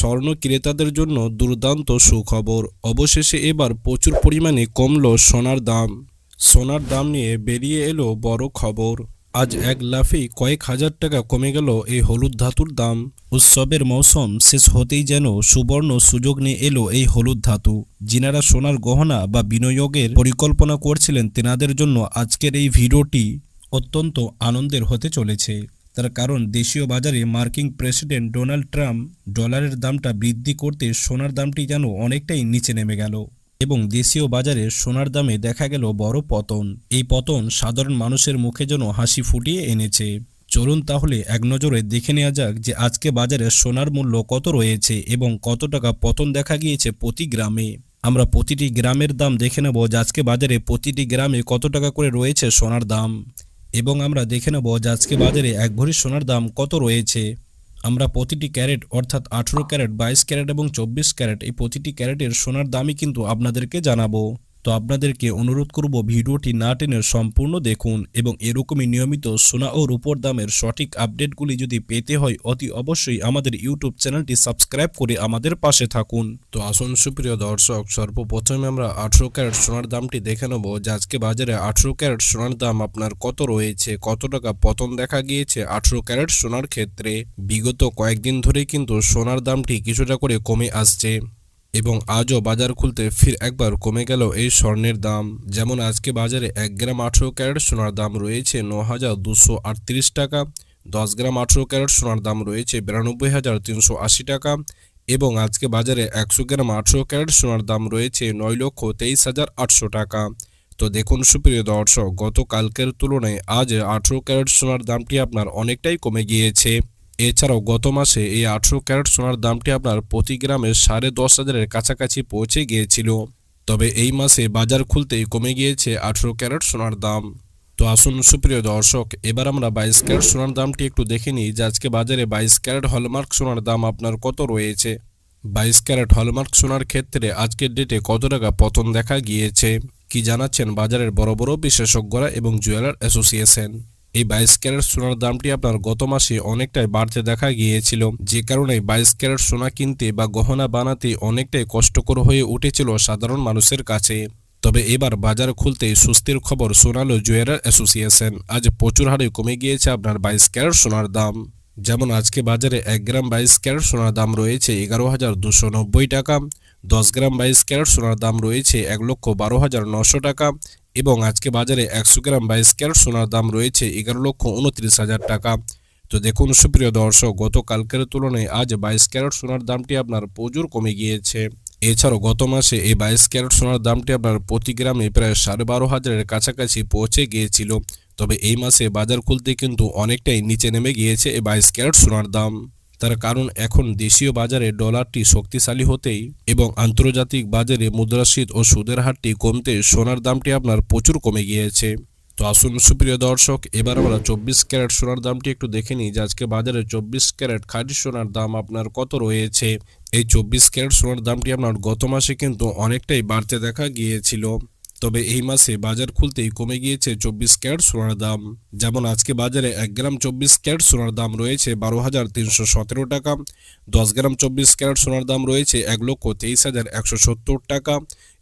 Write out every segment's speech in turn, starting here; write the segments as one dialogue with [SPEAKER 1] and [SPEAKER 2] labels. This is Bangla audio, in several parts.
[SPEAKER 1] স্বর্ণ ক্রেতাদের জন্য দুর্দান্ত সুখবর। অবশেষে এবার প্রচুর পরিমাণে কমল সোনার দাম। সোনার দাম নিয়ে বেরিয়ে এলো বড় খবর। আজ এক লাফেই কয়েক হাজার টাকা কমে গেল এই হলুদ ধাতুর দাম। উৎসবের মৌসুম শেষ হতেই যেন সুবর্ণ সুযোগ নিয়ে এলো এই হলুদ ধাতু। যিনারা সোনার গহনা বা বিনিয়োগের পরিকল্পনা করছিলেন, তেনাদের জন্য আজকের এই ভিডিওটি অত্যন্ত আনন্দের হতে চলেছে। তার কারণ দেশীয় বাজারে মার্কিন প্রেসিডেন্ট ডোনাল্ড ট্রাম্প ডলারের দামটা বৃদ্ধি করতে সোনার দামটি যেন অনেকটাই নিচে নেমে গেল এবং দেশীয় বাজারে সোনার দামে দেখা গেল বড় পতন। এই পতন সাধারণ মানুষের মুখে যেন হাসি ফুটিয়ে এনেছে। চলুন তাহলে এক নজরে দেখে নেওয়া যাক যে আজকে বাজারে সোনার মূল্য কত রয়েছে এবং কত টাকা পতন দেখা গিয়েছে প্রতি গ্রামে। আমরা প্রতিটি গ্রামের দাম দেখে নেব যে আজকে বাজারে প্রতিটি গ্রামে কত টাকা করে রয়েছে সোনার দাম। এবং আমরা দেখে নেব যে আজকে বাজারে এক ভরি সোনার দাম কত রয়েছে। আমরা প্রতিটি ক্যারেট, অর্থাৎ আঠেরো ক্যারেট, বাইশ ক্যারেট এবং চব্বিশ ক্যারেট এই প্রতিটি ক্যারেটের সোনার দামই কিন্তু আপনাদেরকে জানাব। তো আপনাদেরকে অনুরোধ করব ভিডিওটি না টেনে সম্পূর্ণ দেখুন এবং এরকমই নিয়মিত সোনা ও রূপোর দামের সঠিক আপডেটগুলি যদি পেতে হয় অতি অবশ্যই আমাদের ইউটিউব চ্যানেলটি সাবস্ক্রাইব করে আমাদের পাশে থাকুন। তো আসুন সুপ্রিয় দর্শক, সর্বপ্রথমে আমরা আঠেরো ক্যারেট সোনার দামটি দেখে নেব। যে আজকে বাজারে আঠেরো ক্যারেট সোনার দাম আপনার কত রয়েছে? কত টাকা পতন দেখা গিয়েছে আঠেরো ক্যারেট সোনার ক্ষেত্রে? বিগত কয়েকদিন ধরেই কিন্তু সোনার দামটি কিছুটা করে কমে আসছে। এবং আজও বাজার খুলতে ফির একবার কমে গেল এই স্বর্ণের দাম। যেমন আজকে বাজারে এক গ্রাম আঠেরো ক্যারেট সোনার দাম রয়েছে ন হাজার দুশো আটত্রিশ টাকা, দশ গ্রাম আঠেরো ক্যারেট সোনার দাম রয়েছে বিরানব্বই হাজার তিনশো আশি টাকা এবং আজকে বাজারে একশো গ্রাম আঠেরো ক্যারেট সোনার দাম রয়েছে নয় লক্ষ তেইশ হাজার আটশো টাকা। তো দেখুন সুপ্রিয় দর্শক, গতকালকের তুলনায় আজ আঠেরো ক্যারেট সোনার দামটি আপনার অনেকটাই কমে গিয়েছে। এছাড়াও গত মাসে এই আঠেরো ক্যারেট সোনার দামটি আপনার প্রতি গ্রামে সাড়ে দশ হাজারের কাছাকাছি পৌঁছে গিয়েছিল। তবে এই মাসে বাজার খুলতেই কমে গিয়েছে আঠেরো ক্যারেট সোনার দাম। তো আসুন সুপ্রিয় দর্শক, এবার আমরা বাইশ ক্যারেট সোনার দামটি একটু দেখে নিই যে আজকে বাজারে বাইশ ক্যারেট হলমার্ক সোনার দাম আপনার কত রয়েছে। বাইশ ক্যারেট হলমার্ক সোনার ক্ষেত্রে আজকের ডেটে কত টাকা পতন দেখা গিয়েছে? কি জানাচ্ছেন বাজারের বড় বড় বিশেষজ্ঞরা এবং জুয়েলার অ্যাসোসিয়েশন? এই বাইশ ক্যারেট সোনার দামটি আপনার গত মাসে অনেকটাই বাড়তে দেখা গিয়েছিল। যে কারণে বাইশ ক্যারেট সোনা কিনতে বা গহনা বানাতে অনেকটাই কষ্টকর হয়ে উঠেছিল সাধারণ মানুষের কাছে। তবে এবার বাজার খুলতে সুস্থির খবর শোনালো জুয়েলার অ্যাসোসিয়েশন। আজ প্রচুর হারে কমে গিয়েছে আপনার বাইশ ক্যারেট সোনার দাম। যেমন আজকে বাজারে এক গ্রাম বাইশ ক্যারেট সোনার দাম রয়েছে এগারো হাজার দুশো নব্বই টাকা, দশ গ্রাম বাইশ ক্যারেট সোনার দাম রয়েছে এক লক্ষ বারো হাজার নশো টাকা এবং আজকে বাজারে একশো গ্রাম বাইশ ক্যারেট সোনার দাম রয়েছে এগারো লক্ষ উনত্রিশ হাজার টাকা। তো দেখুন, সুপ্রিয় দর্শক, গতকালকের তুলনায় আজ বাইশ ক্যারেট সোনার দামটি আপনার প্রচুর কমে গিয়েছে। এছাড়াও গত মাসে এই বাইশ ক্যারেট সোনার দামটি আপনার প্রতি গ্রামে প্রায় সাড়ে বারো হাজারের কাছাকাছি পৌঁছে গিয়েছিল। তবে এই মাসে বাজার খুলতে কিন্তু অনেকটাই নিচে নেমে গিয়েছে এই বাইশ ক্যারেট সোনার দাম। তার কারণ এখন দেশীয় বাজারে ডলারটি শক্তিশালী হতেই এবং আন্তর্জাতিক বাজারে মুদ্রাস্ফীতি ও সুদের হারটি কমতে সোনার দামটি আপনার প্রচুর কমে গিয়েছে। তো আসুন সুপ্রিয় দর্শক, এবার আমরা চব্বিশ ক্যারেট সোনার দামটি একটু দেখে নিই যে আজকে বাজারে চব্বিশ ক্যারেট খাঁটি সোনার দাম আপনার কত রয়েছে। এই চব্বিশ ক্যারেট সোনার দামটি আপনার গত মাসে কিন্তু অনেকটাই বাড়তে দেখা গিয়েছিল। তবে এই মাসে বাজার খুলতেই কমে গিয়েছে চব্বিশ ক্যারেট সোনার দাম। যেমন আজকে বাজারে এক গ্রাম চব্বিশ ক্যারেট সোনার দাম রয়েছে বারো হাজার তিনশো সতেরো টাকা। দশ গ্রাম চব্বিশ ক্যারেট সোনার দাম রয়েছে এক লক্ষ তেইশ হাজার একশো সত্তর টাকা।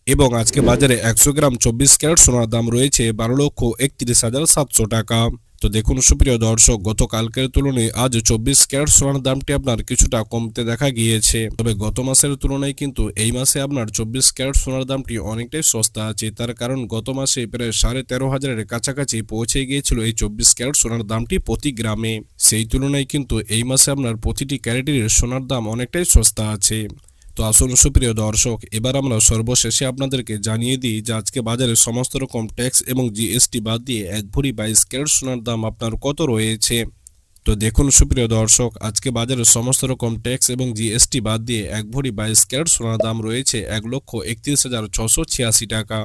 [SPEAKER 1] এবং আজকে বাজারে একশো গ্রাম চব্বিশ ক্যারেট সোনার দাম রয়েছে বারো লক্ষ একত্রিশ হাজার সাতশো টাকা। তো দেখুন, সুপ্রিয় দর্শক, গতকালকের তুলনায় আজ চব্বিশ ক্যারেট সোনার দামটি আপনার কিছুটা কমতে দেখা গিয়েছে। তবে গত মাসের তুলনায় কিন্তু এই মাসে আপনার চব্বিশ ক্যারেট সোনার দামটি অনেকটাই সস্তা আছে। তার কারণ গত মাসে প্রায় সাড়ে তেরো হাজারের কাছাকাছি পৌঁছে গিয়েছিল এই চব্বিশ ক্যারেট সোনার দামটি প্রতি গ্রামে। সেই তুলনায় কিন্তু এই মাসে আপনার প্রতিটি ক্যারেটের সোনার দাম অনেকটাই সস্তা আছে। তো আসুন সুপ্রিয় দর্শক, এবার আমরা সর্বশেষে আপনাদেরকে জানিয়ে দিই যে আজকে বাজারে সমস্ত রকম ট্যাক্স এবং জিএসটি বাদ দিয়ে এক ভরি বাইশ ক্যারেট সোনার দাম আপনার কত রয়েছে? তো দেখুন সুপ্রিয় দর্শক, আজকে বাজারে সমস্ত রকম ট্যাক্স এবং জিএসটি বাদ দিয়ে এক ভরি বাইশ ক্যারেট সোনার দাম রয়েছে এক লক্ষ একত্রিশ হাজার ছশো ছিয়াশি টাকা।